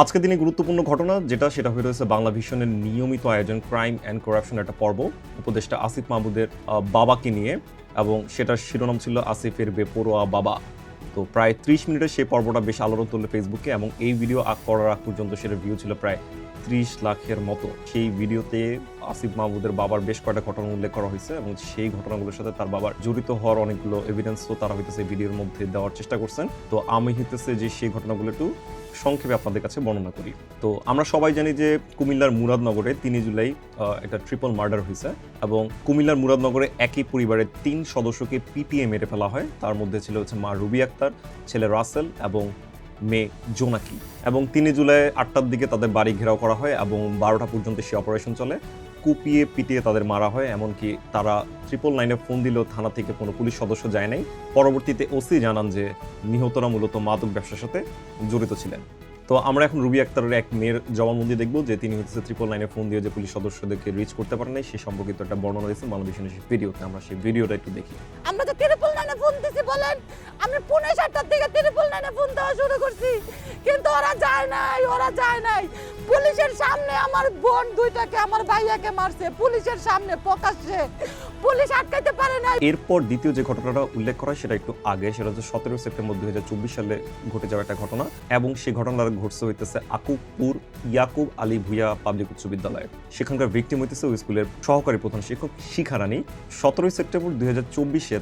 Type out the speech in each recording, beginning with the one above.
আজকে দিনে গুরুত্বপূর্ণ ঘটনা যেটা, সেটা হয়ে রয়েছে বাংলা ভিশনের নিয়মিত আয়োজন, ক্রাইম অ্যান্ড করাপশন একটা পর্ব। উপদেষ্টা আসিফ মাহমুদের বাবাকে নিয়ে এবং সেটার শিরোনাম ছিল আসিফের বেপরোয়া বাবা। তো প্রায় ত্রিশ মিনিটের সেই পর্বটা বেশ আলোড়ন তুললো ফেসবুকে এবং এই ভিডিও আগ করার আগ পর্যন্ত সেটার ভিউ ছিল প্রায় ত্রিশ লাখের মতো। সেই ভিডিওতে আসিফ মাহমুদের বাবার বেশ কয়েকটা ঘটনা উল্লেখ করা হয়েছে এবং সেই ঘটনাগুলোর সাথে তার বাবার জড়িত হওয়ার অনেকগুলো এভিডেন্সও তারা হইতেছে ভিডিওর মধ্যে দেওয়ার চেষ্টা করছেন। তো আমি হইতেছে যে সেই ঘটনাগুলো একটু সংক্ষেপে আপনাদের কাছে বর্ণনা করি। তো আমরা সবাই জানি যে কুমিল্লার মুরাদনগরে তিন জুলাই একটা ট্রিপল মার্ডার হয়েছে এবং কুমিল্লার মুরাদনগরে একই পরিবারের তিন সদস্যকে পিটিএ মেরে ফেলা হয়। তার মধ্যে ছিল হচ্ছে মা রুবি আক্তার, ছেলে রাসেল এবং মেয়ে জোনাকি এবং তিনি জুলাই আটটার দিকে তাদের বাড়ি ঘেরাও করা হয় এবং বারোটা পর্যন্ত সে অপারেশন চলে। কুপিয়ে পিটিয়ে তাদের মারা হয়, এমনকি তারা ট্রিপল নাইনে ফোন দিলেও থানা থেকে কোনো পুলিশ সদস্য যায় নাই। পরবর্তীতে ওসি জানান যে নিহতরা মূলত মাদক ব্যবসার সাথে জড়িত ছিলেন। তো আমরা এখন রুবি আক্তারের এক মেয়ের জবানবন্দি দেখব যে তিনি হচ্ছে ত্রিপল নাইনে ফোন দিয়ে যে পুলিশ সদস্যদেরকে রিচ করতে পারেন নাই সে সম্পর্কিত একটা বর্ণনা দিয়েছে সেই ভিডিওতে। আমরা সেই ভিডিওটা একটু দেখি। আমরা তো ত্রিপুল নাইনে ফোন দিছি বলেন। আমি পুনে সাতটার দিকে ত্রিপুল নাইনে ফোন দেওয়া শুরু করছি। কিন্তু ওরা যায় নাই ওরা যায় নাই। পুলিশের সামনে আমার বোন দুইটাকে আমার ভাইয়াকে মারছে। পুলিশের সামনে প্রকাশ্যে। পুলিশ আটকাইতে পারে নাই। এরপর দ্বিতীয় যে ঘটনাটা উল্লেখ করা সেটা একটু আগে সেটা হচ্ছে সতেরো সেপ্টেম্বর দুই হাজার চব্বিশ সালে ঘটে যাওয়া একটা ঘটনা। এবং সেই ঘটনার ঘটছে হইতেছে আকুবপুর ইয়াকুব আলী ভুইয়া পাবলিক উচ্চ বিদ্যালয়ে। সেখানকার ভিকটিম হইতেছে ওই স্কুলের সহকারী প্রধান শিক্ষক শিখা রানী। সতেরোই সেপ্টেম্বর দুই হাজার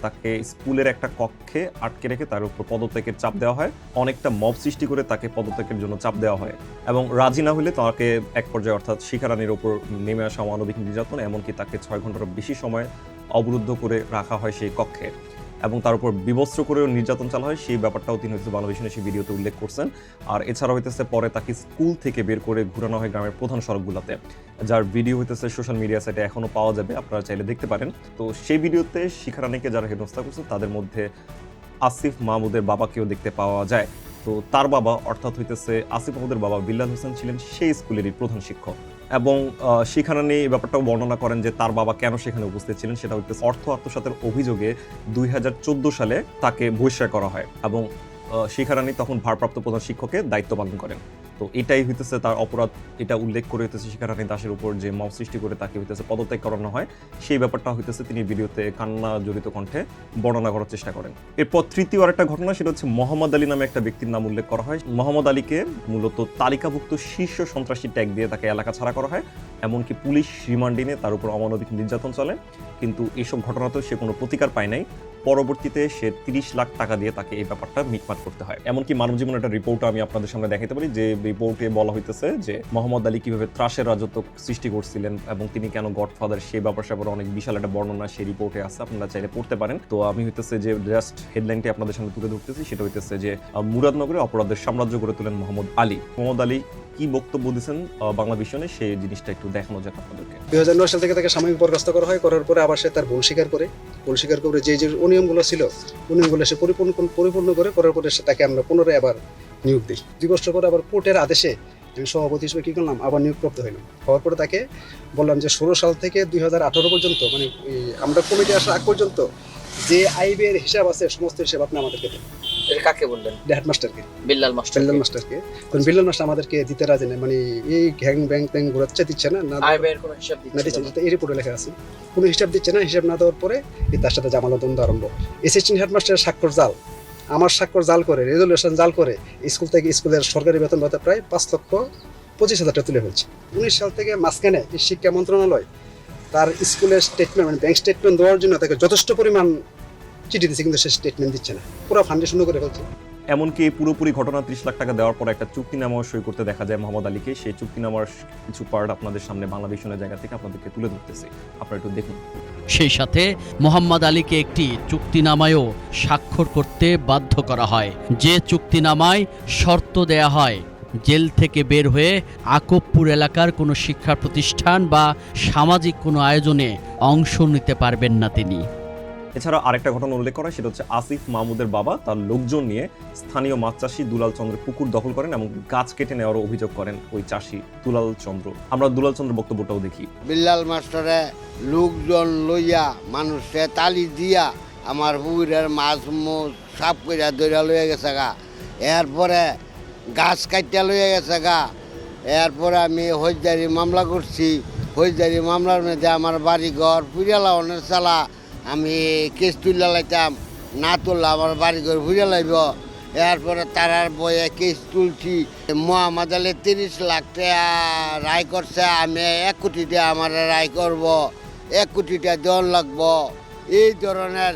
তাকে স্কুলের একটা কক্ষে আটকে রেখে তার উপর পদত্যাগের চাপ দেওয়া হয়। অনেকটা মব সৃষ্টি করে তাকে পদত্যাগের জন্য চাপ দেওয়া হয় এবং রাজি না হলে তাকে এক পর্যায়ে অর্থাৎ শিখা রানীর ওপর নেমে আসা মানবিক নির্যাতন, এমনকি তাকে ছয় ঘণ্টার বেশি সময় অবরুদ্ধ করে রাখা হয় সেই কক্ষে। এবং তার উপর বিবস্ত্র করেও নির্যাতন চালা হয় সেই ব্যাপারটাও তিনি হচ্ছে বাংলাদেশের সেই ভিডিওতে উল্লেখ করছেন। আর এছাড়া হইতেছে পরে তাকে স্কুল থেকে বের করে ঘুরানো হয় গ্রামের প্রধান সড়কগুলোতে, যার ভিডিও হইতেছে সোশ্যাল মিডিয়া সাইটে এখনও পাওয়া যাবে, আপনারা চাইলে দেখতে পারেন। তো সেই ভিডিওতে শিখারানিকে যারা হেনস্থা করছে, তাদের মধ্যে আসিফ মাহমুদের বাবাকেও দেখতে পাওয়া যায়। তো তার বাবা, অর্থাৎ হইতেছে আসিফ মাহমুদের বাবা বিল্লাল হোসেন ছিলেন সেই স্কুলেরই প্রধান শিক্ষক। এবং সেখানে এই ব্যাপারটাও বর্ণনা করেন যে তার বাবা কেন সেখানে উপস্থিত ছিলেন সেটা হচ্ছে অর্থ আত্মসাতের অভিযোগে দুই হাজার চোদ্দ সালে তাকে বহিষ্কার করা হয় এবং শিখারানি তখন ভারপ্রাপ্ত প্রধান শিক্ষকের দায়িত্ব পালন করেন। তো এটাই হইতেছে তার অপরাধ, এটা উল্লেখ করে হইতেছে শিখা দাসের উপর যে মব সৃষ্টি করে তাকে হইতেছে পদত্যাগ করানো হয়। সেই ব্যাপারটা হইতেছে তিনি ভিডিওতে কান্না জড়িত কণ্ঠে বর্ণনা করার চেষ্টা করেন। এরপর তৃতীয় আরেকটা ঘটনা, সেটা হচ্ছে মোহাম্মদ আলী নামে একটা ব্যক্তির নাম উল্লেখ করা হয়। মোহাম্মদ আলীকে মূলত তালিকাভুক্ত শীর্ষ সন্ত্রাসী ট্যাগ দিয়ে তাকে এলাকা ছাড়া করা হয়, এমনকি পুলিশ রিমান্ডিনে তার উপর অমানবিক নির্যাতন চলে। কিন্তু এইসব ঘটনাতেও সে কোনো প্রতিকার পায় নাই। পরবর্তীতে সে তিরিশ লাখ টাকা দিয়ে তাকে এই ব্যাপারটা মিটমাট করতে হয়। এমনকি মানব জীবন একটা রিপোর্ট আমি আপনাদের সামনে দেখাতে পারি। যে রিপোর্টে বলা হইতেছে যে মোহাম্মদ আলী কীভাবে ত্রাসের রাজত্ব সৃষ্টি করছিলেন এবং তিনি কেন গডফাদার সেই ব্যাপার স্যাপারে অনেক বিশাল একটা বর্ণনা সেই রিপোর্টে আছে। আপনারা চাইলে পড়তে পারেন। তো আমি হইতেছে যে জাস্ট হেডলাইনটি আপনাদের সামনে তুলে ধরতেছি, সেটা হইতেছে যে মুরাদনগরে অপরাধের সাম্রাজ্য গড়ে তোলেন মোহাম্মদ আলী। মোহাম্মদ আলী কি বক্তব্য দিয়েছেন বাংলা ভিশনে? সেই জিনিসটা একটু দেখানো যাক আপনাদেরকে। দুই হাজার নয় সাল থেকে তাকে সাময়িক বরখাস্ত করা হয়। করার পরে আবার সে তার ভুল স্বীকার করে। ভুল স্বীকার করে যে যে অনিয়মগুলো ছিল নিয়মগুলো সে পরিপূর্ণ পরিপূর্ণ করে করার পরে সে তাকে আমরা পুনরায় আবার নিয়োগ দিই। দুই বছর পরে আবার কোর্টের আদেশে আমি সভাপতি হিসেবে কী করলাম, আবার নিয়োগপ্রাপ্ত হইলাম। হওয়ার পরে তাকে বললাম যে, ষোলো সাল থেকে দুই হাজার আঠারো পর্যন্ত মানে আমরা কমিটি আসার আগ পর্যন্ত যে আইবের হিসাব আছে সমস্ত হিসাব আপনি আমাদেরকে দেন। এটা কাকে বললেন হেডমাস্টারকে বিল্লাল মাস্টার বিল্লাল মাস্টারকে কারণ বিল্লাল মাস্টার আমাদেরকে দিতে রাজি নেই মানে এই গ্যাং ব্যাং ট্যাং ঘোরাচ্ছে দিচ্ছে না না কোনো হিসাব না দিচ্ছে না, এই রিপোর্টে লেখা আছে কোনো হিসাব দিচ্ছে না হিসাব না দেওয়ার পরে এই তার সাথে জামালা দ্বন্দ্ব আরম্ভ। অ্যাসিস্ট্যান্ট হেডমাস্টারের স্বাক্ষর জাল। আমার স্বাক্ষর জাল করে রেজলিউশন জাল করে স্কুল থেকে স্কুলের সরকারি বেতন ভাতা প্রায় পাঁচ লক্ষ পঁচিশ হাজার টাকা তুলে ফেলছে। উনিশ সাল থেকে মাঝখানে শিক্ষা মন্ত্রণালয় তার স্কুলের স্টেটমেন্ট মানে ব্যাংক স্টেটমেন্ট দেওয়ার জন্য তাকে যথেষ্ট পরিমাণ চিঠি দিচ্ছে কিন্তু সে স্টেটমেন্ট দিচ্ছে না। পুরো ফান্ডে শূন্য করে ফেলছে। এমনকি পুরোপুরি ঘটনা ত্রিশ লাখ টাকা দেওয়ার পর একটা চুক্তিনামাও সই করতে দেখা যায় মোহাম্মদ আলীকে। সেই চুক্তিনামার কিছু পার্ট আপনাদের সামনে বাংলা ভিশনের জায়গা থেকে আপনাদেরকে তুলে ধরতেছে। আপনারা একটু দেখুন। সেই সাথে মোহাম্মদ আলীকে একটি চুক্তিনামায়ও স্বাক্ষর করতে বাধ্য করা হয়। যে চুক্তিনামায় শর্ত দেয়া হয় জেল থেকে বের হয়ে আকবপুর এলাকার কোনো শিক্ষা প্রতিষ্ঠান বা সামাজিক কোনো আয়োজনে অংশ নিতে পারবেন না তিনি। এছাড়া আরেকটা ঘটনা উল্লেখ করা সেটা হচ্ছে আসিফ মাহমুদের বাবা তার লোকজন নিয়ে স্থানীয় মাছ চাষি দুলাল চন্দ্রের পুকুর দখল করেন এবং গাছ কেটে নেওয়ার অভিযোগ করেন ওই চাষি দুলাল চন্দ্র। আমরা দুলাল চন্দ্রের বক্তব্যটাও দেখি। বিল্লাল মাস্টারে লোকজন লইয়া মানুষে তালি দিয়া আমার পুকুরের মাছ মুছ সাপ কইরা দৈরা লইয়া গেছে গা। এরপরে গাছ কাটিয়া লইয়া গেছে গা। এরপরে আমি হজদারি মামলা করছি। হজদারি মামলার মধ্যে আমার বাড়ি ঘর ফুরিয়ালা অনেক চালা। আমি কেস তুলে লাইতাম, না তুললে আমার বাড়ি ঘর ফুরিয়া লাইব। এরপরে তারার বয়ে কেস তুলছি। মোহাম্মদ আলী তিরিশ লাখ টাকা রায় করছে, আমি এক কোটি টাকা আমার রায় করব, এক কোটি টাকা দেওয়ান লাগবো। এই ধরনের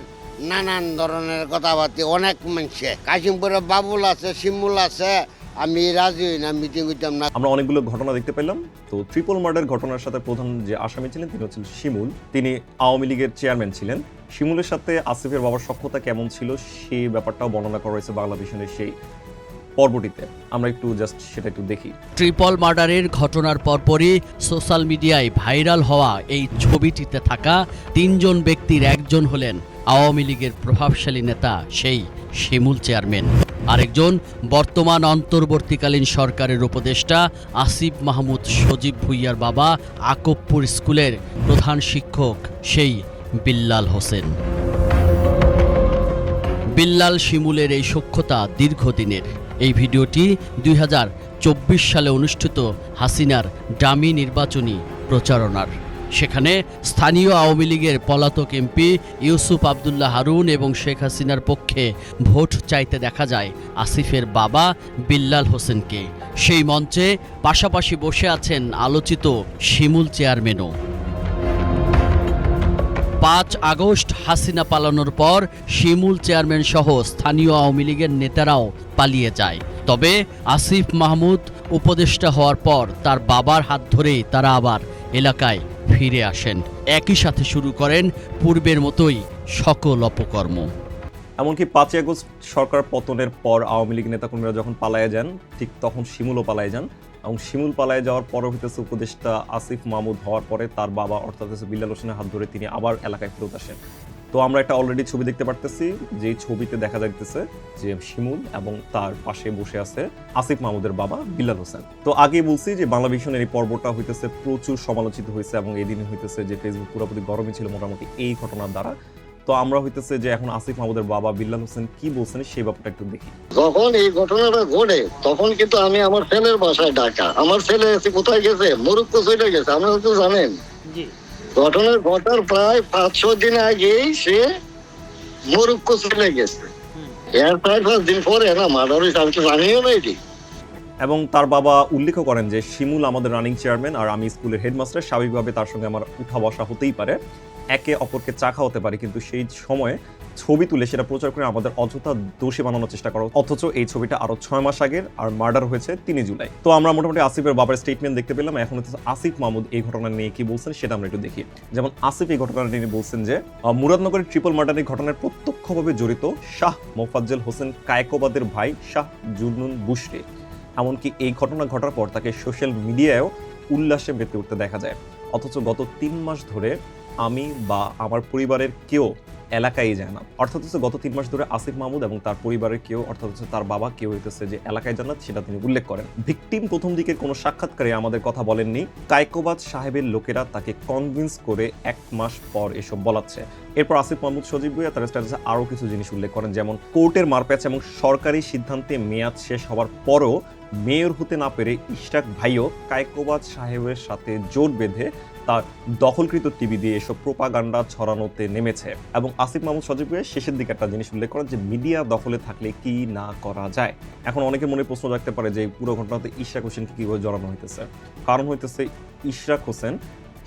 নানান ধরনের কথাবার্তা অনেক মানুষে। কাশিমপুরে বাবুল আছে শিমুল আছে আমি রাজি হই না মিটিং হইতাম না। আমরা অনেকগুলো ঘটনা দেখতে পেলাম। তো ট্রিপল মার্ডার ঘটনার সাথে প্রধান যে আসামি ছিলেন তিনি হচ্ছেন শিমুল। তিনি আওয়ামী লীগের চেয়ারম্যান ছিলেন। শিমুলের সাথে আসিফের বাবার সক্ষতা কেমন ছিল সেই ব্যাপারটাও বর্ণনা করা হয়েছে বাংলা ভিশনের সেই পর্বটিতে। আমরা একটু জাস্ট সেটা একটু দেখি। ট্রিপল মার্ডারের ঘটনার পরপরই সোশ্যাল মিডিয়ায় ভাইরাল হওয়া এই ছবিটিতে থাকা তিনজন ব্যক্তির একজন হলেন আওয়ামী লীগের প্রভাবশালী নেতা সেই শিমুল চেয়ারম্যান। আরেকজন বর্তমান অন্তর্বর্তীকালীন সরকারের উপদেষ্টা আসিফ মাহমুদ সজীব ভুইয়ার বাবা আকবপুর স্কুলের প্রধান শিক্ষক সেই বিল্লাল হোসেন। বিল্লাল শিমুলের এই সখ্যতা দীর্ঘদিনের। এই ভিডিওটি দুই হাজার চব্বিশ সালে অনুষ্ঠিত হাসিনার ডামি নির্বাচনী প্রচারণার। সেখানে স্থানীয় আওয়ামী লীগের পলাতক এমপি ইউসুফ আবদুল্লাহ হারুন এবং শেখ হাসিনার পক্ষে ভোট চাইতে দেখা যায় আসিফের বাবা বিল্লাল হোসেনকে। সেই মঞ্চে পাশাপাশি বসে আছেন আলোচিত শিমুল চেয়ারম্যানও। পাঁচ আগস্ট হাসিনা পালানোর পর শিমুল চেয়ারম্যান সহ স্থানীয় আওয়ামী লীগের নেতারাও পালিয়ে যায়। তবে আসিফ মাহমুদ উপদেষ্টা হওয়ার পর তার বাবার হাত ধরেই তারা আবার এলাকায় ফিরে আসেন। একই সাথে শুরু করেন পূর্বের মতোই সকল অপকর্ম। এমনকি পাঁচই আগস্ট সরকার পতনের পর আওয়ামী লীগ নেতাকর্মীরা যখন পালায় যান, ঠিক তখন শিমুলও পালায় যান এবং শিমুল পালায় যাওয়ার হইতেছে উপদেষ্টা আসিফ মাহমুদ হওয়ার পরে তার বাবা অর্থাৎ বিল্লাল হোসেনের হাত ধরে তিনি আবার এলাকায় ফেরত আসেন। তো আমরা একটা অলরেডি ছবি দেখতে পারতেছি যে ছবিতে দেখা যাইতেছে যে শিমুল এবং তার পাশে বসে আছে আসিফ মাহমুদের বাবা বিল্লাল হোসেন। তো আগেই বলছি যে বাংলা ভিশনের এই পর্বটা হইতেছে প্রচুর সমালোচিত হয়েছে এবং এই দিন হইতেছে যে ফেসবুক পুরোপুরি গরমই ছিল মোটামুটি এই ঘটনার দ্বারা। তো আমরা হইতেছে যে এখন আসিফ মাহমুদের বাবা বিল্লাল হোসেন কি বলছেন সেই ব্যাপারটা একটু দেখি। যখন এই ঘটনাটা ঘটে তখন কিন্তু আমি আমার ছেলের বাসায় ডাকা। আমার ছেলে কোথায় গেছে? মরুক্কো চলে গেছে। আপনারা তো জানেন। ঘটনা ঘটার প্রায় পাঁচশো দিন আগেই সে মরুক্কো চলে গেছে। এর প্রায় পাঁচ দিন পরে না মার্ডার হয়েছে আমি তো জানিও না এটি এবং তার বাবা উল্লেখ করেন যে শিমুল আমাদের রানিং চেয়ারম্যান আর আমি স্কুলের হেডমাস্টার স্বাভাবিকভাবে তার সঙ্গে আমার উঠা বসা হতেই পারে। একে অপরকে চা হতে পারে কিন্তু সেই সময়ে ছবি তুলে সেটা প্রচার করে আমাদের অযথা দোষী বানানোর চেষ্টা করো। অথচ এই ছবিটা আরও ছয় মাস আগের আর মার্ডার হয়েছে তিন জুলাই। তো আমরা মোটামুটি আসিফের বাবার স্টেটমেন্ট দেখতে পেলাম। এখন হচ্ছে আসিফ মাহমুদ এই ঘটনা নিয়ে কি বলছেন সেটা আমরা একটু দেখি। যেমন আসিফ এই ঘটনা নিয়ে বলছেন যে মুরাদনগরের ট্রিপল মার্ডারের ঘটনায় প্রত্যক্ষভাবে জড়িত শাহ মোফাজ্জল হোসেন কায়কোবাদের ভাই শাহ জুনুন বুশরি। এমনকি এই ঘটনা ঘটার পর তাকে সোশ্যাল মিডিয়ায়ও উল্লাসে মেতে উঠতে দেখা যায়। অথচ গত তিন মাস ধরে আমি বা আমার পরিবারের কেউ এলাকায় যায় না। অর্থাৎ হচ্ছে গত তিন মাস ধরে আসিফ মাহমুদ এবং তার পরিবারের কেউ, অর্থাৎ হচ্ছে তার বাবা কেউ হইতেছে যে এলাকায় জানাত সেটা তিনি উল্লেখ করেন। ভিকটিম প্রথম দিকে কোনো সাক্ষাৎকারে আমাদের কথা বলেননি। কায়কোবাদ সাহেবের লোকেরা তাকে কনভিন্স করে এক মাস পর এসব বলাচ্ছে। এরপর আসিফ মাহমুদ সজীব ভুইয়া তার স্ট্যাটাসে আরও কিছু জিনিস উল্লেখ করেন, যেমন কোর্টের মারপ্যাচ এবং সরকারি সিদ্ধান্তে মেয়াদ শেষ হওয়ার পরও মেয়র হতে না পেরে ইশরাক ভাইও কায়কোবাদ সাহেবের সাথে জোট বেঁধে তার দখলকৃত টিভি দিয়ে এসব প্রোপাগান্ডা ছড়ানোতে নেমেছে। এবং আসিফ মাহমুদ সজীব ভুইয়া শেষের দিকে একটা জিনিস উল্লেখ করেন যে মিডিয়া দখলে থাকলে কি না করা যায়? এখন অনেকে মনে প্রশ্ন রাখতে পারে যে, পুরো ঘটনাতে ইশরাক হোসেনকে কীভাবে জড়ানো হইতেছে? কারণ হইতেছে, ইশরাক হোসেন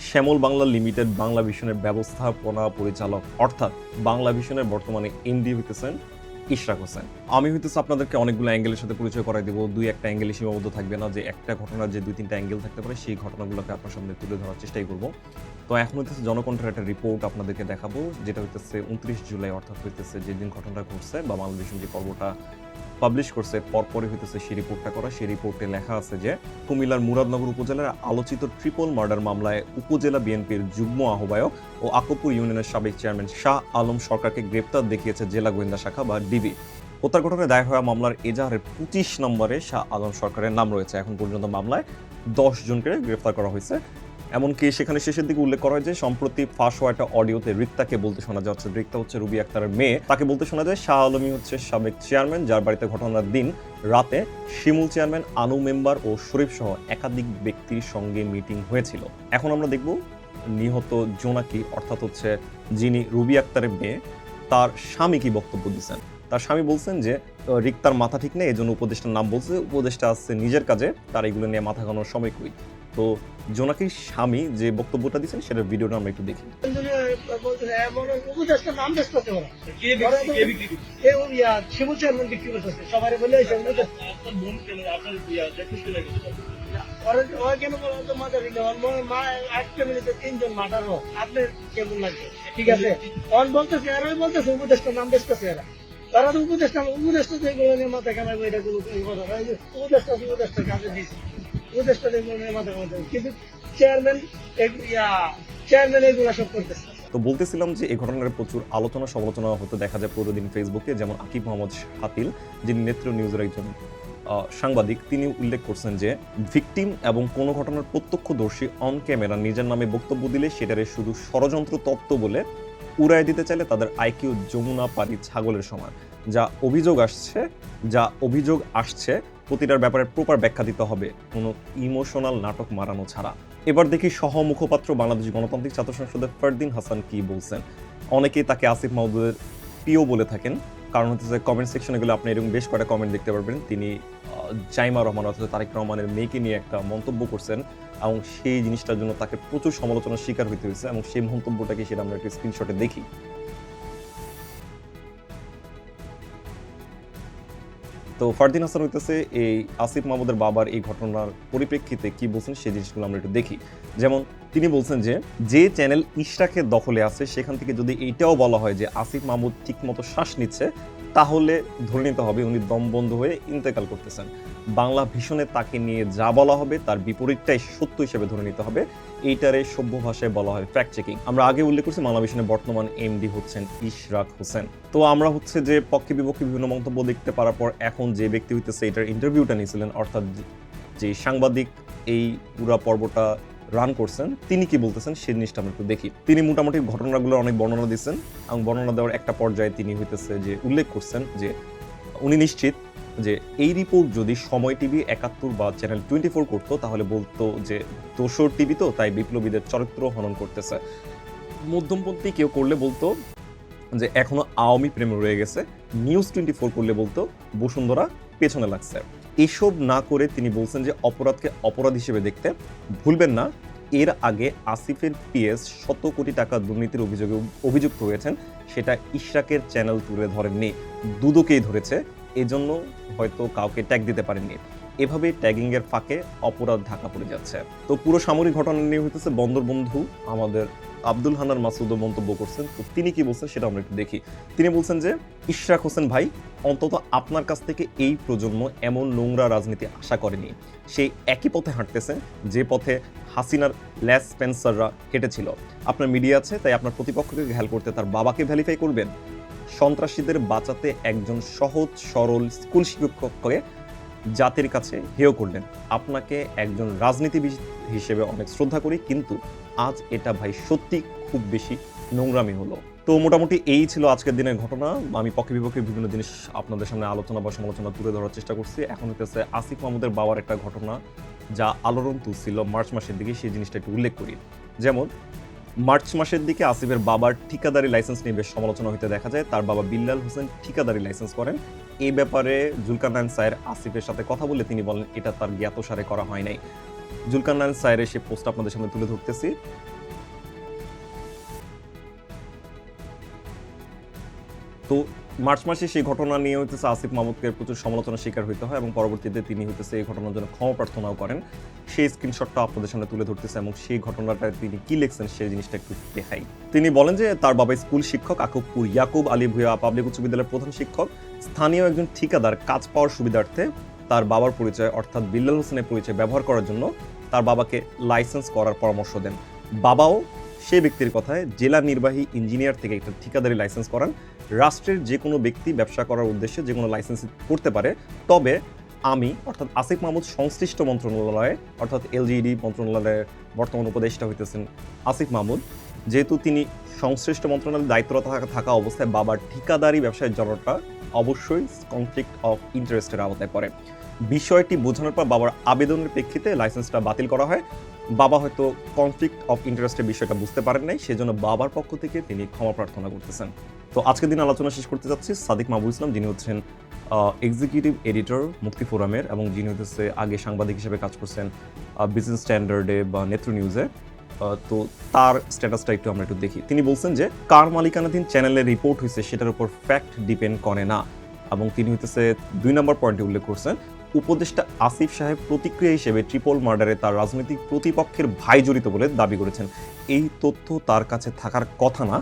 শ্যামল বাংলা লিমিটেড বাংলা ভিশনের ব্যবস্থাপনা পরিচালক। অর্থাৎ বাংলা ভিশনের বর্তমানে এমডি হইতেছেন ইশরাক হোসেন। আমি হয়তো আপনাদেরকে অনেকগুলো অ্যাঙ্গেলের সাথে পরিচয় করাই দেবো। দুই একটা অ্যাঙ্গেলে সীমাবদ্ধ থাকবে না যে একটা ঘটনার যে দুই তিনটা অ্যাঙ্গেল থাকতে পারে, সেই ঘটনাগুলোকে আপনার সামনে তুলে ধরার চেষ্টাই করব। তো এখন হইতেছে জনকণ্ঠের একটা রিপোর্ট আপনাদেরকে দেখাবো, যেটা হইতেছে উনত্রিশ জুলাই অর্থাৎ হইতেছে যেদিন ঘটনাটা ঘটছে বা বাংলাদেশের যে পর্বটা পাবলিশ করছে, পরপরই হইতেছে সেই রিপোর্টটা করা। সেই রিপোর্টে লেখা আছে যে, কুমিল্লার মুরাদনগর উপজেলার আলোচিত ট্রিপল মার্ডার মামলায় উপজেলা বিএনপির যুগ্ম আহ্বায়ক ও আকবপুর ইউনিয়নের সাবেক চেয়ারম্যান শাহ আলম সরকারকে গ্রেপ্তার দেখিয়েছে জেলা গোয়েন্দা শাখা বা ডিবি হত্যার ঘটনায় দায়ের হওয়া মামলার এজাহারের পঁচিশ নম্বরে শাহ আলম সরকারের নাম রয়েছে। এখন পর্যন্ত মামলায় দশ জনকে গ্রেফতার করা হয়েছে। এমনকি সেখানে শেষের দিকে উল্লেখ করা হয় যে সম্প্রতি ফাঁস হওয়া একটা অডিওতে রিক্তাকে বলতে শোনা যাচ্ছে। রিক্তা হচ্ছে রুবি আক্তারের মেয়ে। তাকে বলতে শোনা যায়, শাহ আলমী হচ্ছে সাবেক চেয়ারম্যান, যার বাড়িতে ঘটনার দিন রাতে শিমুল চেয়ারম্যান, আনু মেম্বার ও শরীফ সহ একাধিক ব্যক্তির সঙ্গে মিটিং হয়েছিল। এখন আমরা দেখব নিহত জোনাকি, অর্থাৎ হচ্ছে যিনি রুবি আক্তারের মেয়ে, তার স্বামী কি বক্তব্য দিচ্ছেন? তার স্বামী বলছেন যে রিক্তার মাথা ঠিক নেই এই জন্য উপদেষ্টার নাম বলছে, উপদেষ্টা আসছে নিজের কাজে, তার এগুলো নিয়ে মাথা ঘানোর সময় কই? তো জোনাকির স্বামী যে বক্তব্যটা দিচ্ছেন সেটার ভিডিওটা আমরা একটু দেখি। তিনজন হোক আপনার কেমন লাগছে ঠিক আছে অন বলতেছে বলতেছে নাম তারা তো মাথা কামাইবে এটা কোনো উপদেশটা উপদেশটা কাজে দিয়েছে তো বলতেছিলাম যে এই ঘটনার প্রচুর আলোচনা, সমালোচনা হতে দেখা যায় প্রতিদিন ফেসবুকে যেমন আকিব মোহাম্মদ হাতিল, যিনি নেত্র নিউজের একজন সাংবাদিক, তিনি উল্লেখ করছেন যে, ভিকটিম এবং কোনো ঘটনার প্রত্যক্ষদর্শী অন ক্যামেরা নিজের নামে বক্তব্য দিলে সেটারে শুধু ষড়যন্ত্র তত্ত্ব বলে উড়াই দিতে চাইলে তাদের আইকিউ যমুনা পারি ছাগলের সমান। যা অভিযোগ আসছে, যা অভিযোগ আসছে প্রতিটার ব্যাপারে প্রপার ব্যাখ্যা দিতে হবে। কোনো ইমোশনাল নাটক মারানো ছাড়া। এবার দেখি সহ মুখপাত্র বাংলাদেশ গণতান্ত্রিক ছাত্র সংসদের ফারদিন হাসান কি বলছেন। অনেকেই তাকে আসিফ মাহমুদের প্রিয় বলে থাকেন। কারণ হচ্ছে কমেন্ট সেকশনে গেলে আপনি এরকম বেশ কয়েকটা কমেন্ট দেখতে পারবেন। তিনি জাইমা রহমান অর্থাৎ তারেক রহমানের মেয়েকে নিয়ে একটা মন্তব্য করছেন এবং সেই জিনিসটার জন্য তাকে প্রচুর সমালোচনার শিকার হইতে হয়েছে এবং সেই মন্তব্যটাকে সেটা আমরা একটা স্ক্রিনশটে দেখি। তো ফারদিন হাসান হইতেছে এই আসিফ মাহমুদের বাবার এই ঘটনার পরিপ্রেক্ষিতে কি বলছেন সেই জিনিসগুলো আমরা একটু দেখি। যেমন তিনি বলছেন যে যে চ্যানেল ইশরাকের দখলে আছে, সেখান থেকে যদি এইটাও বলা হয় যে আসিফ মাহমুদ ঠিকমতো শ্বাস নিচ্ছে তাহলে ধরে নিতে হবে। উনি দম বন্ধ হয়ে ইন্তেকাল করতেছেন। বাংলা ভীষণে তাকে নিয়ে যা বলা হবে, তার বিপরীতটাই সত্য হিসেবে ধরে নিতে হবে। এইটারে সভ্য ভাষায় বলা হয় ফ্যাক্ট চেকিং আমরা আগে উল্লেখ করছি বাংলা ভীষণের বর্তমান এমডি হচ্ছেন ইশরাক হোসেন। তো আমরা হচ্ছে যে পক্ষে বিপক্ষে বিভিন্ন মন্তব্য দেখতে পারার পর এখন যে ব্যক্তি হইতেছে, এটার ইন্টারভিউটা নিয়েছিলেন। অর্থাৎ যে সাংবাদিক এই পুরা পর্বটা রান করছেন, তিনি কি বলতেছেন সেই জিনিসটা আমরা একটু দেখি। তিনি মোটামুটি ঘটনাগুলো অনেক বর্ণনা দিচ্ছেন এবং বর্ণনা দেওয়ার একটা পর্যায়ে তিনি হইতেছে যে, উল্লেখ করছেন যে, উনি নিশ্চিত যে, এই রিপোর্ট যদি সময় টিভি একাত্তর বা চ্যানেল টোয়েন্টি ফোর করতো, তাহলে বলতো যে, দোসর টিভি তো, তাই বিপ্লবীদের চরিত্র হনন করতেছে। মধ্যমপন্থী কেউ করলে বলতো যে, এখনও আওয়ামী প্রেম রয়ে গেছে নিউজ টোয়েন্টি ফোর করলে বলতো, বসুন্ধরা পেছনে লাগছে। এসব না করে তিনি বলছেন যে অপরাধকে অপরাধ হিসেবে দেখতে ভুলবেন না। এর আগে আসিফের পিএস শত কোটি টাকা দুর্নীতির অভিযোগে অভিযুক্ত হয়েছেন, সেটা ইশরাকের চ্যানেল তুলে ধরেননি। দুদকেই ধরেছে, এজন্য হয়তো কাউকে ট্যাগ দিতে পারেননি। এভাবে ট্যাগিংয়ের ফাঁকে অপরাধ ঢাকা পড়ে যাচ্ছে। তো পুরো সামরিক ঘটনা নিয়ে হইতেছে বন্দরবন্ধু আমাদের আব্দুল হানার মাসুদও মন্তব্য করছেন। তো তিনি কি বলছেন সেটা আমরা একটু দেখি। তিনি বলছেন যে, ইশরাক হোসেন ভাই, অন্তত আপনার কাছ থেকে এই প্রজন্ম এমন নোংরা রাজনীতি আশা করেনি। সেই একই পথে হাঁটতেছে, যে পথে হাসিনার ল্যাস স্পেন্সাররা হেঁটেছিল আপনার মিডিয়া আছে, তাই আপনার প্রতিপক্ষকে ঘ্যাল করতে তার বাবাকে ভ্যালিফাই করবেন। সন্ত্রাসীদের বাঁচাতে একজন সহজ, সরল স্কুল শিক্ষককে জাতির কাছে হেয় করলেন। আপনাকে একজন রাজনীতিবিদ হিসেবে অনেক শ্রদ্ধা করি, কিন্তু আজ এটা ভাই সত্যি খুব বেশি নোংরামি হলো। তো মোটামুটি এই ছিল আজকের দিনের ঘটনা। আমি পক্ষে বিপক্ষে বিভিন্ন জিনিস আপনাদের সামনে আলোচনা বা সমালোচনা তুলে ধরার চেষ্টা করছি। এখন হচ্ছে আসিফ মাহমুদের বাবার একটা ঘটনা যা আলোড়ন তুলছিল মার্চ মাসের দিকে, সেই জিনিসটা একটু উল্লেখ করি। যেমন, মার্চ মাসের দিকে আসিফের বাবার ঠিকাদারি লাইসেন্স নিয়ে বেশ সমালোচনা হতে দেখা যায়। তার বাবা বিল্লাল হোসেন ঠিকাদারি লাইসেন্স করেন। এই ব্যাপারে জুলকারনায়ন স্যার আসিফের সাথে কথা বলে তিনি বলেন, এটা তার জ্ঞাতসারে করা হয় নাই। জুলকারনায়ন স্যারের সে পোস্ট আপনাদের সামনে তুলে ধরতেছি। তো মার্চ মাসে সেই ঘটনা নিয়ে হইতেছে আসিফ মাহমুদকে প্রচুর সমালোচনার শিকার হইতে হয় এবং পরবর্তীতে তিনি হইতেছে এই ঘটনার জন্য ক্ষমা প্রার্থনাও করেন। সেই স্ক্রিনশটটা আপনাদের সামনে তুলে ধরতেছে এবং সেই ঘটনাটা তিনি কি লিখছেন সেই জিনিসটা একটু দেখাই। তিনি বলেন যে তার বাবা স্কুল শিক্ষক আকুবপুর ইয়াকুব আলী ভুয়া পাবলিক উচ্চ বিদ্যালয়ের প্রধান শিক্ষক, স্থানীয় একজন ঠিকাদার, কাজ পাওয়ার সুবিধার্থে তার বাবার পরিচয় অর্থাৎ বিল্লাল হোসেনের পরিচয় ব্যবহার করার জন্য তার বাবাকে লাইসেন্স করার পরামর্শ দেন। বাবাও সে ব্যক্তির কথায় জেলা নির্বাহী ইঞ্জিনিয়ার থেকে একটা ঠিকাদারি লাইসেন্স করান। রাষ্ট্রের যে কোনো ব্যক্তি ব্যবসা করার উদ্দেশ্যে যে কোনো লাইসেন্স করতে পারে। তবে আমি, অর্থাৎ আসিফ মাহমুদ, সংশ্লিষ্ট মন্ত্রণালয়ে, অর্থাৎ এলজিইডি মন্ত্রণালয়ের বর্তমান উপদেষ্টা হইতেছেন আসিফ মাহমুদ। যেহেতু তিনি সংশ্লিষ্ট মন্ত্রণালয়ের দায়িত্বরত থাকা থাকা অবস্থায় বাবার ঠিকাদারি ব্যবসায় জড়টা অবশ্যই কনফ্লিক্ট অফ ইন্টারেস্টের আওতায় পড়ে। বিষয়টি বোঝানোর পর বাবার আবেদনের প্রেক্ষিতে লাইসেন্সটা বাতিল করা হয়। বাবা হয়তো কনফ্লিক্ট অফ ইন্টারেস্টের বিষয়টা বুঝতে পারেন নাই, সেজন্য বাবার পক্ষ থেকে তিনি ক্ষমা প্রার্থনা করতেছেন। তো আজকের দিন আলোচনা শেষ করতে যাচ্ছি। সাদিক মাহবুব ইসলাম, যিনি হচ্ছেন এক্সিকিউটিভ এডিটর মুক্তি ফোরামের, এবং যিনি হচ্ছে আগে সাংবাদিক হিসেবে কাজ করছেন বিজনেস স্ট্যান্ডার্ডে বা নেত্র নিউজে তো তার স্ট্যাটাসটা একটু আমরা একটু দেখি। তিনি বলছেন যে, কার মালিকানাধীন চ্যানেলে রিপোর্ট হয়েছে সেটার উপর ফ্যাক্ট ডিপেন্ড করে না। এবং তিনি হইতেছে দুই নম্বর পয়েন্টে উল্লেখ করছেন। উপদেষ্টা আসিফ সাহেব প্রতিক্রিয়া হিসেবে ট্রিপল মার্ডারে তার রাজনৈতিক প্রতিপক্ষের ভাই জড়িত বলে দাবি করেছেন। এই তথ্য তার কাছে থাকার কথা না।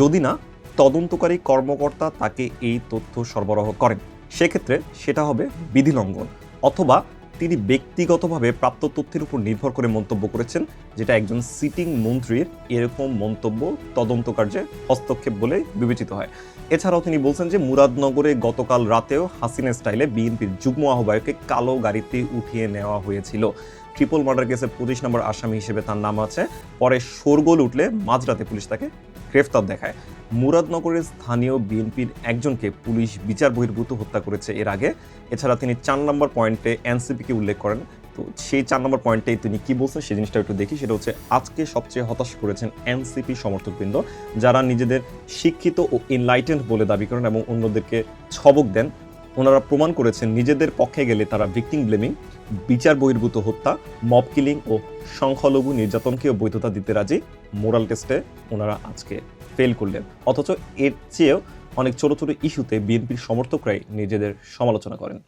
যদি না, তদন্তকারী কর্মকর্তা তাকে এই তথ্য সরবরাহ করেন। সেক্ষেত্রে সেটা হবে বিধিলঙ্ঘন অথবা তিনি ব্যক্তিগতভাবে প্রাপ্ত তথ্যের উপর নির্ভর করে মন্তব্য করেছেন, যেটা একজন সিটিং মন্ত্রীর এরকম মন্তব্য তদন্ত কার্যে হস্তক্ষেপ বলে বিবেচিত হয়। এছাড়াও তিনি বলছেন যে মুরাদনগরে গতকাল রাতেও হাসিনা স্টাইলে বিএনপির যুগ্ম আহ্বায়ককে কালো গাড়িতে উঠিয়ে নেওয়া হয়েছিল। ট্রিপল মার্ডার কেসে পঁচিশ নম্বর আসামি হিসেবে তার নাম আছে। পরে শোরগোল উঠলে মাঝরাতে পুলিশ তাকে গ্রেফতার দেখায়। মুরাদনগরের স্থানীয় বিএনপির একজনকে পুলিশ বিচার বহির্ভূত হত্যা করেছে এর আগে। এছাড়া তিনি চার নম্বর পয়েন্টে এনসিপিকে উল্লেখ করেন। তো সেই চার নম্বর পয়েন্টে তিনি কি বলছেন সেই জিনিসটা একটু দেখি। সেটা হচ্ছে, আজকে সবচেয়ে হতাশ করেছেন এনসিপি সমর্থকবৃন্দ, যারা নিজেদের শিক্ষিত ও এনলাইটেন্ড বলে দাবি করেন এবং অন্যদেরকে ছবক দেন। ওনারা প্রমাণ করেছেন নিজেদের পক্ষে গেলে তারা ভিক্টিম ব্লেমিং বিচার বহির্ভূত হত্যা মব কিলিং ও সংখ্যালঘু নির্যাতনকেও বৈধতা দিতে রাজি। মোরাল টেস্টে ওনারা আজকে ফেল করলেন। অথচ এর চেয়েও অনেক ছোট ছোট ইস্যুতে বিএনপির সমর্থকরাই নিজেদের সমালোচনা করেন।